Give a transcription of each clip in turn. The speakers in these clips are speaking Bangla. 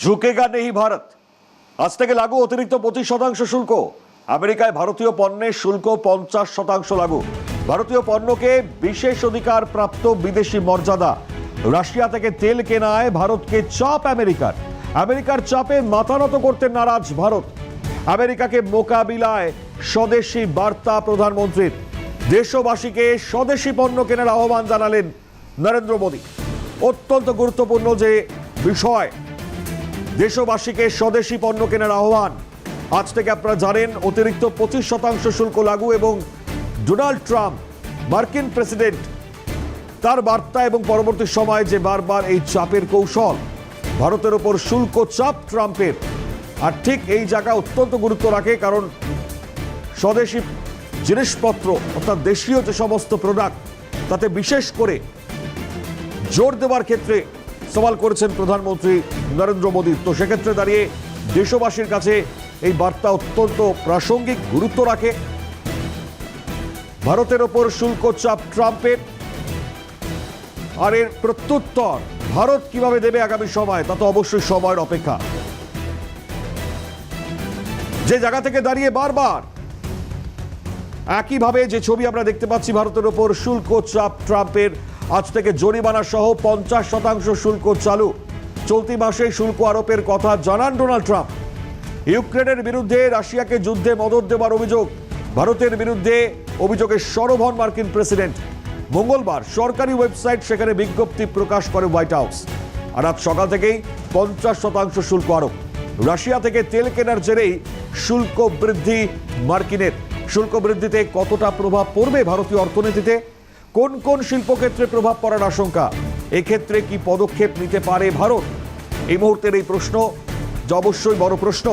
ঝুঁকেগা নেই ভারত। আজ থেকে লাগু অতিরিক্ত পঁচিশ শতাংশ শুল্ক। আমেরিকায় ভারতীয় পণ্যের শুল্ক পঞ্চাশ শতাংশ লাগু। ভারতীয় পণ্যকে বিশেষ অধিকার প্রাপ্ত বিদেশি মর্যাদা। রাশিয়া থেকে তেল কেনায় ভারতকে চাপ আমেরিকার। আমেরিকার চাপে মাথা নত করতে নারাজ ভারত। আমেরিকাকে মোকাবিলায় স্বদেশি বার্তা প্রধানমন্ত্রীর। দেশবাসীকে স্বদেশি পণ্য কেনার আহ্বান জানালেন নরেন্দ্র মোদী। অত্যন্ত গুরুত্বপূর্ণ যে বিষয়। দেশবাসীকে স্বদেশি পণ্য কেনার আহ্বান। আজ থেকে আপনারা জানেন, অতিরিক্ত পঁচিশ শতাংশ শুল্ক লাগু এবং ডোনাল্ড ট্রাম্প মার্কিন প্রেসিডেন্ট। তার বার্তা এবং পরবর্তী সময়ে যে বারবার এই চাপের কৌশল, ভারতের ওপর শুল্ক চাপ ট্রাম্পের। আর ঠিক এই জায়গা অত্যন্ত গুরুত্ব রাখে কারণ স্বদেশি জিনিসপত্র অর্থাৎ দেশীয় যে সমস্ত প্রোডাক্ট তাতে বিশেষ করে জোর দেওয়ার ক্ষেত্রে সওয়াল করেছেন প্রধানমন্ত্রী নরেন্দ্র মোদী। তো সেক্ষেত্রে দাঁড়িয়ে দেশবাসীর কাছে এই বার্তা অত্যন্ত প্রাসঙ্গিক, গুরুত্ব রাখে। ভারতের ওপর শুল্ক চাপ ট্রাম্পের। আর এর প্রত্যুত্তর ভারত কীভাবে দেবে আগামী সময়, তা তো অবশ্যই সময়ের অপেক্ষা। যে জায়গা থেকে দাঁড়িয়ে বারবার একইভাবে যে ছবি আমরা দেখতে পাচ্ছি ভারতের ওপর শুল্ক চাপ ট্রাম্পের, আজ থেকে জরিমানা সহ পঞ্চাশ শতাংশ শুল্ক চালু। চলতি মাসে শুল্ক আরোপের কথা জানান ডোনাল্ড ট্রাম্প। ইউক্রেনের বিরুদ্ধে রাশিয়াকে যুদ্ধে মদত দেওয়ার অভিযোগ, ভারতের বিরুদ্ধে অভিযোগের সরব হন মার্কিন প্রেসিডেন্ট। মঙ্গলবার সরকারি ওয়েবসাইট সেখানে বিজ্ঞপ্তি প্রকাশ করে হোয়াইট হাউস। আর আজ সকাল থেকেই পঞ্চাশ শতাংশ শুল্ক আরোপ। রাশিয়া থেকে তেল কেনার জেরেই শুল্ক বৃদ্ধি মার্কিনের। শুল্ক বৃদ্ধিতে কতটা প্রভাব পড়বে ভারতীয় অর্থনীতিতে? কোন কোন শিল্পক্ষেত্রে প্রভাব পড়ার আশঙ্কা? এক্ষেত্রে কি পদক্ষেপ নিতে পারে ভারত? এই মুহূর্তের এই প্রশ্ন অবশ্যই বড় প্রশ্ন,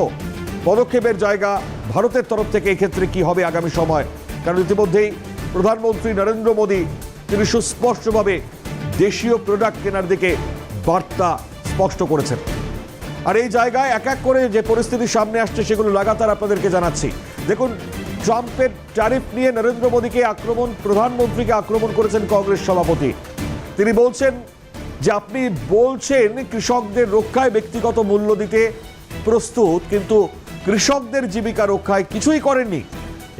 পদক্ষেপের জায়গা ভারতের তরফ থেকে এক্ষেত্রে কি হবে আগামী সময়? কারণ ইতিমধ্যেই প্রধানমন্ত্রী নরেন্দ্র মোদী, তিনি সুস্পষ্টভাবে দেশীয় প্রোডাক্ট কেনার দিকে বার্তা স্পষ্ট করেছেন। আর এই জায়গায় এক এক করে যে পরিস্থিতি সামনে আসছে সেগুলো লাগাতার আপনাদেরকে জানাচ্ছি। দেখুন ট্রাম্পের ট্যারিফ নিয়ে নরেন্দ্র মোদীকে আক্রমণ, প্রধানমন্ত্রীকে আক্রমণ করেছেন কংগ্রেস সভাপতি। তিনি বলছেন যে আপনি বলছেন কৃষকদের রক্ষায় ব্যক্তিগত মূল্য দিতে প্রস্তুত, কিন্তু কৃষকদের জীবিকা রক্ষায় কিছুই করেননি।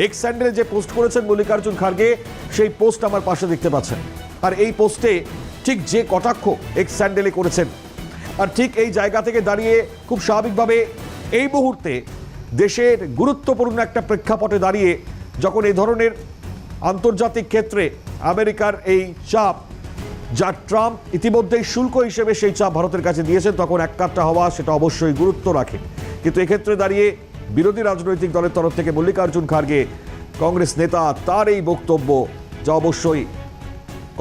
এক্স স্যান্ডেলে যে পোস্ট করেছেন মল্লিকার্জুন খার্গে, সেই পোস্ট আমার পাশে দেখতে পাচ্ছেন। আর এই পোস্টে ঠিক যে কটাক্ষ এক্স স্যান্ডেলে করেছেন। আর ঠিক এই জায়গা থেকে দাঁড়িয়ে খুব স্বাভাবিকভাবে এই মুহূর্তে দেশের গুরুত্বপূর্ণ একটা প্রেক্ষাপটে দাঁড়িয়ে যখন এই ধরনের আন্তর্জাতিক ক্ষেত্রে আমেরিকার এই চাপ যা ট্রাম্প ইতিমধ্যেই শুল্ক হিসেবে সেই চাপ ভারতের কাছে দিয়েছেন, তখন এক কাটটা হওয়া সেটা অবশ্যই গুরুত্ব রাখে। কিন্তু এক্ষেত্রে দাঁড়িয়ে বিরোধী রাজনৈতিক দলের তরফ থেকে মল্লিকার্জুন খার্গে কংগ্রেস নেতা তার এই বক্তব্য, যা অবশ্যই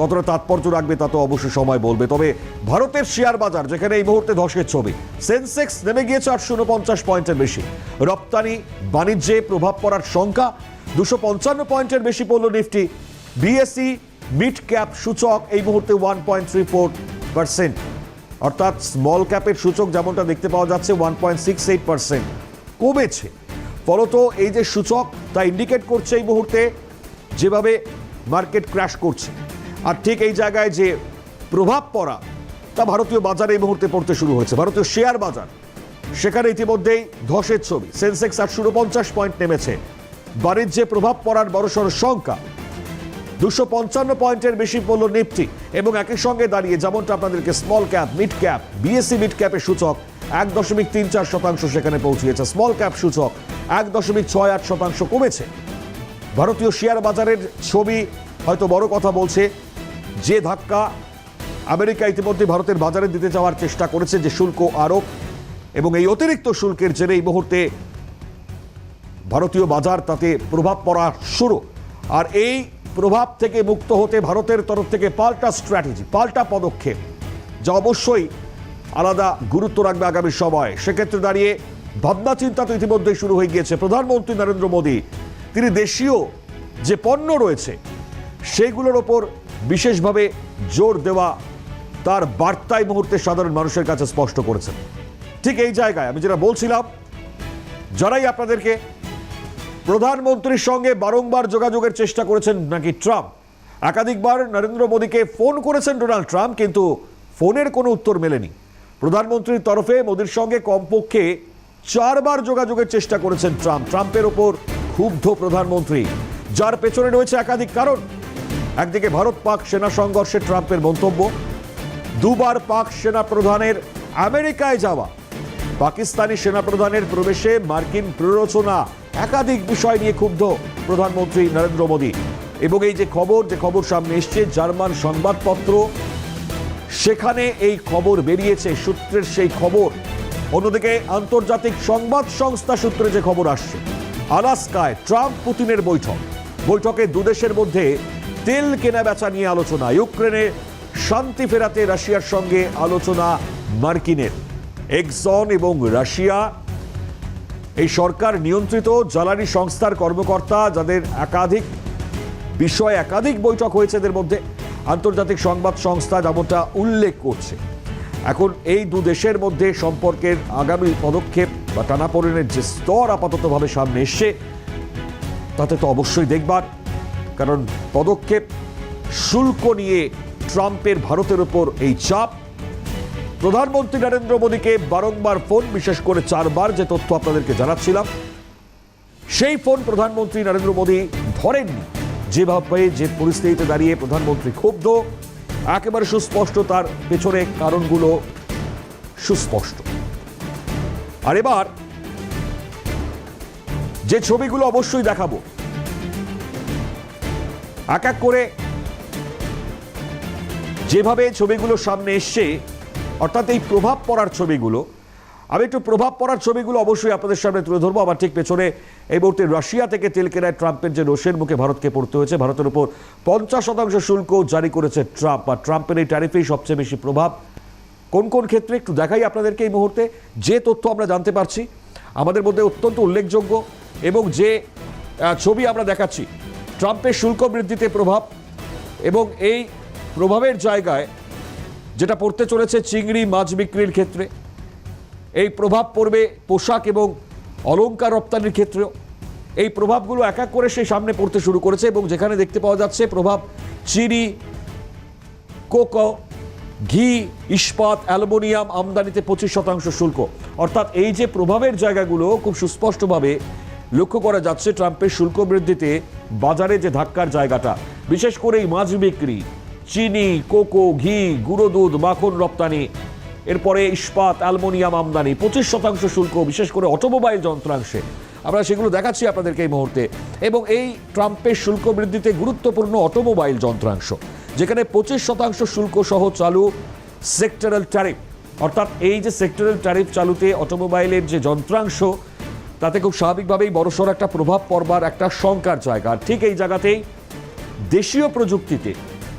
কতটা তাৎপর্য রাখবে তা তো অবশ্যই সময় বলবে। তবে ভারতের শেয়ার বাজার, যেখানে এই মুহূর্তে ধসের ছবি, সেন্সেক্স নেমে গিয়েছে আটশো উনপঞ্চাশ পয়েন্টের বেশি। রপ্তানি, বাণিজ্যে প্রভাব পড়ার সংখ্যা দুশো পঞ্চান্ন পয়েন্টের বেশি পড়ল নিফটি। বিএসসি মিড ক্যাপ সূচক এই মুহূর্তে one point three four percent. অর্থাৎ স্মল ক্যাপের সূচক যেমনটা দেখতে পাওয়া যাচ্ছে, one point six eight percent. কমেছে। ফলত এই যে সূচক, তা ইন্ডিকেট করছে এই মুহূর্তে, যেভাবে মার্কেট ক্র্যাশ করছে। আর ঠিক এই জায়গায় যে প্রভাব পড়া, তা ভারতীয় বাজারে এই মুহূর্তে পড়তে শুরু হয়েছে। ভারতীয় শেয়ার বাজার, সেখানে ইতিমধ্যেই ধসের ছবি। সেন্সেক্স আটশো উনপঞ্চাশ পয়েন্ট নেমেছে। বাণিজ্যে প্রভাব পড়ার বড়সড় সংখ্যা দুশো পঞ্চান্ন পয়েন্টের বেশি পড়ল নিফটি এবং একই সঙ্গে দাঁড়িয়ে যেমনটা আপনাদেরকে small cap mid cap BSE mid ক্যাপের সূচক এক দশমিক তিন চার শতাংশ সেখানে পৌঁছিয়েছে। স্মল ক্যাপ সূচক এক দশমিক ছয় আট শতাংশ কমেছে। ভারতীয় শেয়ার বাজারের ছবি হয়তো বড় কথা বলছে যে ধাক্কা আমেরিকা ইতিমধ্যে ভারতের বাজারে দিতে যাওয়ার চেষ্টা করেছে যে শুল্ক আরোপ এবং এই অতিরিক্ত শুল্কের জেরে এই মুহূর্তে ভারতীয় বাজার তাতে প্রভাব পড়া শুরু। আর এই প্রভাব থেকে মুক্ত হতে ভারতের তরফ থেকে পাল্টা স্ট্র্যাটেজি, পাল্টা পদক্ষেপ যা অবশ্যই আলাদা গুরুত্ব রাখবে আগামী সময়। সেক্ষেত্রে দাঁড়িয়ে ভাবনা চিন্তা তো ইতিমধ্যেই শুরু হয়ে গিয়েছে। প্রধানমন্ত্রী নরেন্দ্র মোদী, তিনি দেশীয় যে পণ্য রয়েছে, সেইগুলোর ওপর বিশেষভাবে জোর দেওয়া তার বার্তায় মুহূর্তে সাধারণ মানুষের কাছে স্পষ্ট করেছেন। ঠিক এই জায়গায় আমি যেটা বলছিলাম, যারাই আপনাদেরকে প্রধানমন্ত্রীর সঙ্গে বারংবার যোগাযোগের চেষ্টা করেছেন নাকি ট্রাম্প, একাধিকবার নরেন্দ্র মোদীকে ফোন করেছেন ডোনাল্ড ট্রাম্প, কিন্তু ফোনের কোনো উত্তর মেলেনি। প্রধানমন্ত্রীর তরফে মোদীর সঙ্গে কমপক্ষে চারবার যোগাযোগের চেষ্টা করেছেন ট্রাম্প। ট্রাম্পের ওপর ক্ষুব্ধ প্রধানমন্ত্রী, যার পেছনে রয়েছে একাধিক কারণ। একদিকে ভারত পাক সেনা সংঘর্ষে ট্রাম্পের মন্তব্য। দুবার পাক সেনা প্রধানের আমেরিকায় যাওয়া। পাকিস্তানি সেনাপ্রধানের প্রবেশে মার্কিন প্ররোচনা। একাধিক বিষয় নিয়ে ক্ষুব্ধ প্রধানমন্ত্রী নরেন্দ্র মোদী। এবং এই যে খবর যে খবর সামনে এসছে, জার্মান সংবাদপত্র, সেখানে এই খবর বেরিয়েছে, সূত্রের সেই খবর। অন্যদিকে আন্তর্জাতিক সংবাদ সংস্থা সূত্রে যে খবর আসছে, আলাস্কায় ট্রাম্প পুতিনের বৈঠক। বৈঠকে দুদেশের মধ্যে তেল কেনা বেচা নিয়ে আলোচনা। ইউক্রেনে শান্তি ফেরাতে রাশিয়ার সঙ্গে আলোচনা মার্কিনের। এক্সন এবং রাশিয়া, এই সরকার নিয়ন্ত্রিত জ্বালানি সংস্থার কর্মকর্তা যাদের একাধিক বিষয়ে একাধিক বৈঠক হয়েছে এদের মধ্যে আন্তর্জাতিক সংবাদ সংস্থা যেমনটা উল্লেখ করছে। এখন এই দু দেশের মধ্যে সম্পর্কের আগামী পদক্ষেপ বা টানাপোড়েনের যে স্তর আপাততভাবে সামনে এসছে, তাতে তো অবশ্যই দেখবার। কারণ পদক্ষেপ শুল্ক নিয়ে ট্রাম্পের ভারতের ওপর এই চাপ। প্রধানমন্ত্রী নরেন্দ্র মোদীকে বারংবার ফোন, বিশেষ করে চারবার যে তথ্য আপনাদেরকে জানাচ্ছিলাম, সেই ফোন প্রধানমন্ত্রী নরেন্দ্র মোদী ধরেননি। যেভাবে যে পরিস্থিতিতে দাঁড়িয়ে প্রধানমন্ত্রী ক্ষুব্ধ, একেবারে সুস্পষ্ট, তার পেছনে কারণগুলো সুস্পষ্ট। আর এবার যে ছবিগুলো অবশ্যই দেখাবো এক এক করে যেভাবে ছবিগুলো সামনে এসছে, অর্থাৎ এই প্রভাব পড়ার ছবিগুলো, আমি একটু প্রভাব পড়ার ছবিগুলো অবশ্যই আপনাদের সামনে তুলে ধরবো। আমার ঠিক পেছনে এই মুহূর্তে রাশিয়া থেকে তেল কেনায় ট্রাম্পের যে রোষের মুখে ভারতকে পড়তে হয়েছে, ভারতের উপর পঞ্চাশ শতাংশ শুল্ক জারি করেছে ট্রাম্প। আর ট্রাম্পের এই ট্যারিফেই সবচেয়ে বেশি প্রভাব। কোন কোন ক্ষেত্রে একটু দেখাই আপনাদেরকে এই মুহূর্তে। যে তথ্য আমরা জানতে পারছি, আমাদের মধ্যে অত্যন্ত উল্লেখযোগ্য এবং যে ছবি আমরা দেখাচ্ছি ট্রাম্পের শুল্ক বৃদ্ধিতে প্রভাব এবং এই প্রভাবের জায়গায় যেটা পড়তে চলেছে চিংড়ি মাছ বিক্রির ক্ষেত্রে, এই প্রভাব পড়বে পোশাক এবং অলংকার রপ্তানির ক্ষেত্রেও। এই প্রভাবগুলো এক এক করে সেই সামনে পড়তে শুরু করেছে এবং যেখানে দেখতে পাওয়া যাচ্ছে প্রভাব চিনি, কোকো, ঘি, ইস্পাত, অ্যালুমিনিয়াম আমদানিতে পঁচিশ শতাংশ শুল্ক। অর্থাৎ এই যে প্রভাবের জায়গাগুলো খুব সুস্পষ্টভাবে লক্ষ্য করা যাচ্ছে ট্রাম্পের শুল্ক বৃদ্ধিতে বাজারে যে ধাক্কার জায়গাটা, বিশেষ করে এই মাছ বিক্রি, চিনি, কোকো, ঘি, গুঁড়ো দুধ, মাখন রপ্তানি, এরপরে ইস্পাত, অ্যালমোনিয়াম আমদানি, পঁচিশ শতাংশ শুল্ক, বিশেষ করে অটোমোবাইল যন্ত্রাংশে। আমরা সেগুলো দেখাচ্ছি আপনাদেরকে এই মুহূর্তে। এবং এই ট্রাম্পের শুল্ক বৃদ্ধিতে গুরুত্বপূর্ণ অটোমোবাইল যন্ত্রাংশ, যেখানে পঁচিশ শতাংশ শুল্ক সহ চালু সেক্টরাল ট্যারিফ। অর্থাৎ এই যে সেক্টরাল ট্যারিফ চালুতে অটোমোবাইলের যে যন্ত্রাংশ তাতে খুব স্বাভাবিকভাবেই বড়সড় একটা প্রভাব পড়বার একটা শঙ্কার জায়গা। ঠিক এই জায়গাতেই দেশীয় প্রযুক্তিতে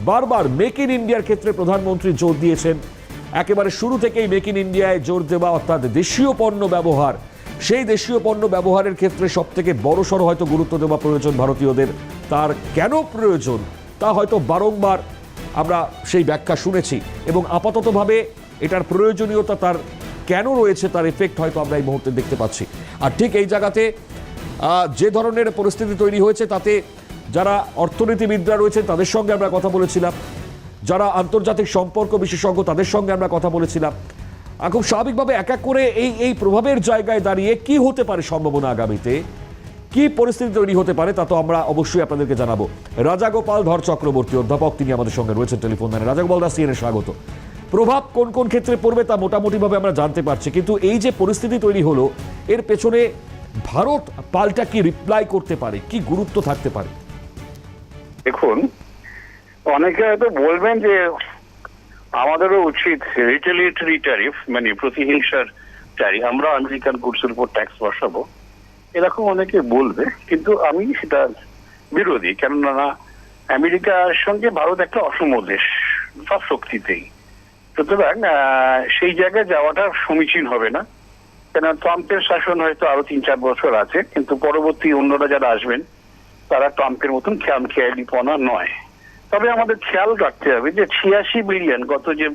বারবার মেক ইন ইন্ডিয়ার ক্ষেত্রে প্রধানমন্ত্রী জোর দিয়েছেন। একেবারে শুরু থেকেই মেক ইন ইন্ডিয়ায় জোর দেওয়া অর্থাৎ দেশীয় পণ্য ব্যবহার। সেই দেশীয় পণ্য ব্যবহারের ক্ষেত্রে সব থেকে বড়সড় হয়তো গুরুত্ব দেওয়া প্রয়োজন ভারতীয়দের। তার কেন প্রয়োজন তা হয়তো বারংবার আমরা সেই ব্যাখ্যা শুনেছি এবং আপাততভাবে এটার প্রয়োজনীয়তা তার কেন রয়েছে তার এফেক্ট হয়তো আমরা এই মুহূর্তে দেখতে পাচ্ছি। আর ঠিক এই জায়গাতে যে ধরনের পরিস্থিতি তৈরি হয়েছে তাতে যারা অর্থনীতিবিদরা রয়েছেন তাদের সঙ্গে আমরা কথা বলেছিলাম। যারা আন্তর্জাতিক সম্পর্ক বিশেষজ্ঞ তাদের সঙ্গে আমরা কথা বলেছিলাম। খুব স্বাভাবিকভাবে এক এক করে এই এই প্রভাবের জায়গায় দাঁড়িয়ে কি হতে পারে সম্ভাবনা আগামীতে? কি পরিস্থিতি তৈরি হতে পারে তা তো আমরা অবশ্যই আপনাদেরকে জানাব। রাজাগোপাল ধর চক্রবর্তী অধ্যাপক, তিনি আমাদের সঙ্গে রয়েছেন টেলিফোন লাইনে। রাজাগোপাল দাস সিএনএ স্বাগত। প্রভাব কোন কোন ক্ষেত্রে পড়বে তা মোটামুটিভাবে আমরা জানতে পারছি। কিন্তু এই যে পরিস্থিতি তৈরি হলো, এর পেছনে ভারত পাল্টা কি রিপ্লাই করতে পারে? কি গুরুত্ব থাকতে পারে? দেখুন, অনেকে হয়তো বলবেন যে আমাদেরও উচিত রিটেলিয়েটরি ট্যারিফ মানে প্রতিহিংসার ট্যারিফ আমরা আমেরিকান গুডসের উপর ট্যাক্স বসাবো। এরকম অনেকে বলবে, কিন্তু আমি সেটা বিরোধী। কেননা, আমেরিকার সঙ্গে ভারত একটা অসম দেশ, সব শক্তিতেই। সুতরাং সেই জায়গায় যাওয়াটা সমীচীন হবে না। কেন ট্রাম্পের শাসন হয়তো আরও তিন চার বছর আছে, কিন্তু পরবর্তী অন্যরা যারা আসবেন, তারা ট্রাম্পের মতন খেয়াল খেয়ালিপনা নয়। তবে আমাদের খেয়াল রাখতে হবে যে ছিয়াশি বিলিয়ন গত যে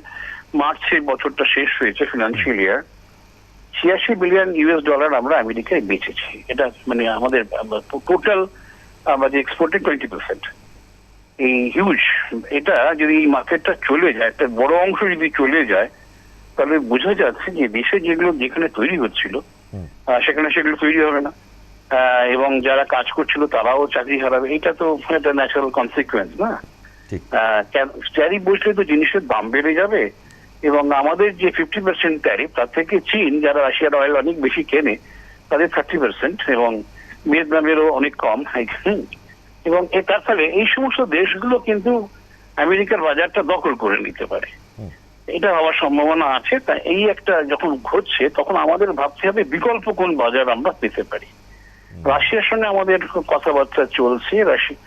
মার্চে বছরটা শেষ হয়েছে ফিনান্সিয়াল ইয়ার ছিয়াশি বিলিয়ন ইউএস ডলার আমরা আমেরিকায় বেচেছি। এটা মানে আমাদের টোটাল আমরা যে এক্সপোর্টের টোয়েন্টি পার্সেন্ট এই হিউজ এটা যদি এই মার্কেটটা চলে যায় একটা বড় অংশ যদি চলে যায় তাহলে বোঝা যাচ্ছে যে দেশে যেগুলো যেখানে তৈরি হচ্ছিল সেখানে সেগুলো তৈরি হবে না। এবং যারা কাজ করছিল তারাও চাকরি হারাবে। এটা তো একটা ন্যাচারাল কনসিকুয়েন্স না? ট্যারিফ বসলে তো জিনিসের দাম বেড়ে যাবে। এবং আমাদের যে ফিফটি পার্সেন্ট ট্যারিফ তার থেকে চীন যারা রাশিয়ার অয়েল অনেক বেশি কেনে তাদের থার্টি পার্সেন্ট এবং ভিয়েতনামেরও অনেক কম। হুম। এবং তার ফলে এই সমস্ত দেশগুলো কিন্তু আমেরিকার বাজারটা দখল করে নিতে পারে। এটা হওয়ার সম্ভাবনা আছে। তা এই একটা যখন ঘটছে তখন আমাদের ভাবতে হবে বিকল্প কোন বাজার আমরা পেতে পারি। রাশিয়ার সঙ্গে আমাদের কথাবার্তা চলছে। রাশিয়া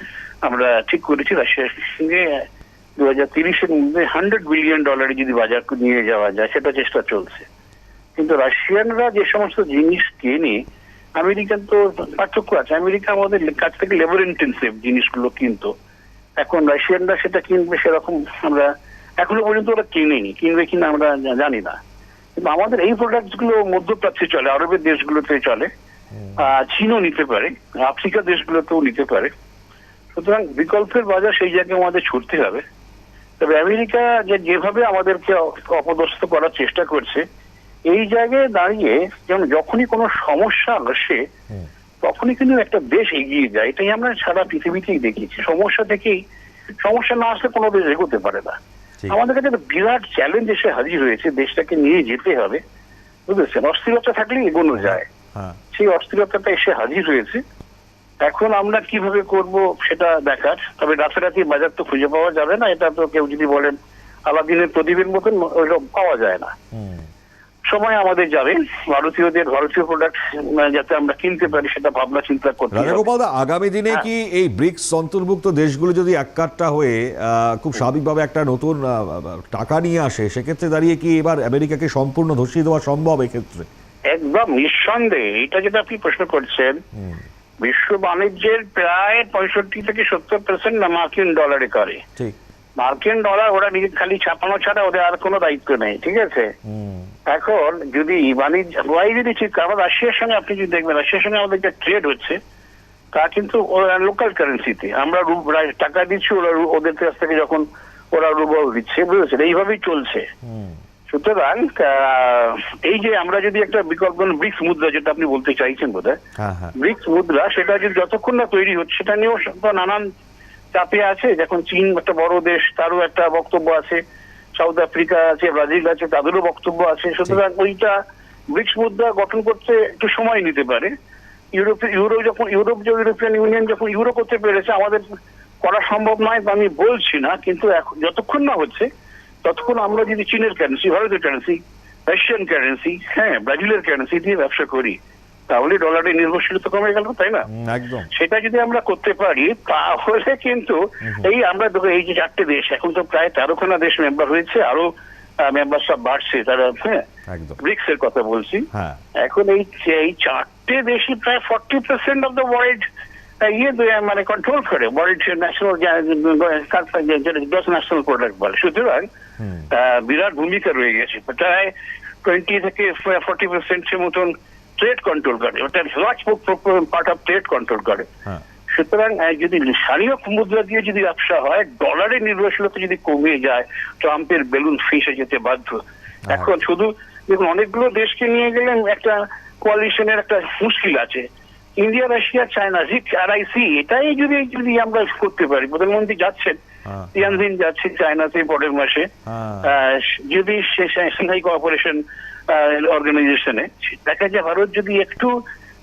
আমরা ঠিক করেছি রাশিয়ার সঙ্গে দু হাজার তিরিশের মধ্যে হান্ড্রেড বিলিয়ন ডলারে যদি বাজার নিয়ে যাওয়া যায় সেটা চেষ্টা চলছে। কিন্তু রাশিয়ানরা যে সমস্ত জিনিস কেনে আমেরিকান তো পার্থক্য আছে। আমেরিকা আমাদের কাছ থেকে লেবার ইন্টেন্সিভ জিনিসগুলো কিনতো। এখন রাশিয়ানরা সেটা কিনবে সেরকম আমরা এখনও পর্যন্ত ওরা কিনেনি। কিনবে কিনা আমরা জানি না। কিন্তু আমাদের এই প্রোডাক্টগুলো মধ্যপ্রাচ্যে চলে আরবের দেশগুলোতে চলে চীনও নিতে পারে আফ্রিকা দেশগুলোতেও নিতে পারে। সুতরাং বিকল্পের বাজার সেই জায়গায় আমাদের ছুটতে হবে। তবে আমেরিকা যে যেভাবে আমাদেরকে অপদস্থ করার চেষ্টা করছে এই জায়গায় দাঁড়িয়ে যেমন যখনই কোনো সমস্যা আসে তখনই কিন্তু একটা দেশ এগিয়ে যায়। এটাই আমরা সারা পৃথিবীতেই দেখিয়েছি সমস্যা থেকেই সমস্যা না আসলে কোনো দেশ এগোতে পারে না। আমাদের কাছে একটা বিরাট চ্যালেঞ্জ এসে হাজির হয়েছে দেশটাকে নিয়ে যেতে হবে। বুঝেছেন? অস্থিরতা থাকলে এগোনো যায়। হ্যাঁ। সেই অস্থিরতাটা এসে হাজির হয়েছে। এখন আমরা কীভাবে করব সেটা দেখার। তবে রাতারাতি বাজার তো খুঁজে পাওয়া যাবে না। এটা তো কেউ যদি বলেন আলাদিনের প্রদীপের মতন ওইসব পাওয়া যায় না। সময় আমাদের যাবে ভারতীয়দের ভারতীয় প্রোডাক্ট যাতে আমরা কিনতে পারি সেটা ভাবনা চিন্তা করতে। রাজাগোপাল আগামী দিনে হ্যাঁ। কি এই ব্রিক্স অন্তর্ভুক্ত দেশগুলো যদি এককাট্টা হয়ে খুব স্বাভাবিকভাবে একটা নতুন টাকা নিয়ে আসে সেক্ষেত্রে দাঁড়িয়ে কি এবার আমেরিকাকে সম্পূর্ণ ধসিয়ে দেওয়া সম্ভব এক্ষেত্রে? একদম নিঃসন্দেহে। এটা যেটা আপনি প্রশ্ন করছেন বিশ্ব বাণিজ্যের প্রায় পঁয়ষট্টি থেকে সত্তর পার্সেন্ট মার্কিন ডলারে করে। ঠিক। মার্কিন ডলার ওরা নিজে খালি ছাপানো ছাড়া ওদের আর কোনো দায়িত্ব নেই ঠিক আছে? এখন যদি বাণিজ্য যদি ঠিক আমার রাশিয়ার সঙ্গে আপনি যদি দেখবেন রাশিয়ার সঙ্গে আমাদের যে ট্রেড হচ্ছে তা কিন্তু লোকাল কারেন্সিতে আমরা টাকা দিচ্ছি ওরা ওদের কাছ থেকে যখন ওরা রুবল দিচ্ছে বুঝেছেন? এইভাবেই চলছে। সুতরাং এই যে আমরা যদি একটা বিকল্প ব্রিক্স মুদ্রা যেটা আপনি বলতে চাইছেন বোধ হ্যাঁ হ্যাঁ। ব্রিক্স মুদ্রা সেটা যদি যতক্ষণ না তৈরি হচ্ছে সেটা নিয়েও নানান চাপে আছে যখন চীন একটা বড় দেশ তারও একটা বক্তব্য আছে সাউথ আফ্রিকা আছে ব্রাজিল আছে তাদেরও বক্তব্য আছে। সুতরাং ওইটা ব্রিক্স মুদ্রা গঠন করতে একটু সময় নিতে পারে। ইউরোপে ইউরো যখন ইউরোপ যে ইউরোপিয়ান ইউনিয়ন যখন ইউরো করতে পেরেছে আমাদের করা সম্ভব নয় আমি বলছি না কিন্তু এখন যতক্ষণ না হচ্ছে ততক্ষণ আমরা যদি চীনের কারেন্সি ভারতের কারেন্সি রাশিয়ান কারেন্সি হ্যাঁ ব্রাজিলের কারেন্সি দিয়ে ব্যবসা করি তাহলে ডলারের নির্ভরশীলতা কমে গেল তাই না? একদম। সেটা যদি আমরা করতে পারি তাহলে কিন্তু এই আমরা এই যে চারটে দেশ এখন তো প্রায় তেরোখানা দেশ মেম্বার হয়েছে আরও মেম্বার সব বাড়ছে তারা হ্যাঁ? ব্রিক্স এর কথা বলছি। হ্যাঁ। এখন এই এই চারটে দেশই প্রায় forty percent of the world ইয়ে মানে কন্ট্রোল করে world national gross national product বলে। সুতরাং বিরাট ভূমিকা রয়ে গেছে। প্রায় টোয়েন্টি থেকে ফর্টি পার্সেন্ট মতন ট্রেড কন্ট্রোল করে ওটা large part of trade control করে। হ্যাঁ। সুতরাং যদি স্থানীয় মুদ্রা দিয়ে যদি ব্যবসা হয় ডলারের নির্ভরশীলতা যদি কমে যায় ট্রাম্পের বেলুন ফেসে যেতে বাধ্য। এখন শুধু দেখুন অনেকগুলো দেশকে নিয়ে গেলে একটা কোয়ালিশনের একটা মুশকিল আছে। India Russia China RIC R IC এটাই যদি যদি আমরা করতে পারি প্রধানমন্ত্রী যাচ্ছেন হ্যাঁ। তিয়ানজিন যাচ্ছে চায়নাতে পরের মাসে। হ্যাঁ। যদি সে সাংহাই কোঅপারেশন অর্গানাইজেশনে দেখা যায় ভারত যদি একটু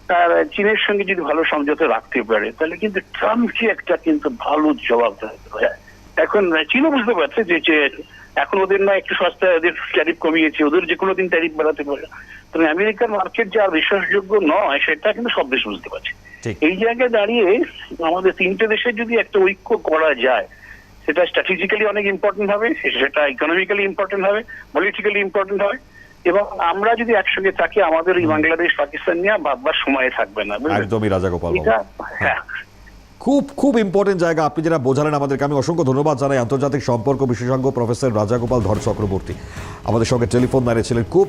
আহ, চীনের সঙ্গে যদি ভালো সমঝোতা রাখতে পারে তাহলে কিন্তু ট্রাম্পকে একটা কিন্তু ভালো জবাব দিতে হয় এখন চীনও বুঝতে পারছে যে এখন ওদের না একটু সস্তা ওদের ট্যারিফ কমিয়েছে ওদের যে কোনো দিন ট্যারিফ বাড়াতে পারে। তবে আমেরিকার মার্কেট যে আর বিশ্বাসযোগ্য নয় সেটা কিন্তু সব দেশ বুঝতে পারছে। এই জায়গায় দাঁড়িয়ে আমাদের তিনটে দেশের যদি একটা ঐক্য করা যায় সেটা স্ট্র্যাটেজিক্যালি অনেক ইম্পর্টেন্ট হবে সেটা ইকোনমিক্যালি ইম্পর্টেন্ট হবে পলিটিক্যালি ইম্পর্টেন্ট হবে। এবং আমরা যদি একসঙ্গে থাকি আমাদের এই বাংলাদেশ পাকিস্তান নিয়ে ভাববার সময় থাকবে না? একদমই রাজা গোপাল হ্যাঁ। খুব খুব ইম্পর্টেন্ট জায়গা আপনি যারা বোঝালেন আমাদেরকে। আমি অসংখ্য ধন্যবাদ জানাই আন্তর্জাতিক সম্পর্ক বিশেষজ্ঞ প্রফেসর রাজাগোপাল ধর চক্রবর্তী। আমাদের সঙ্গে টেলিফোন লাইনে ছিলেন খুব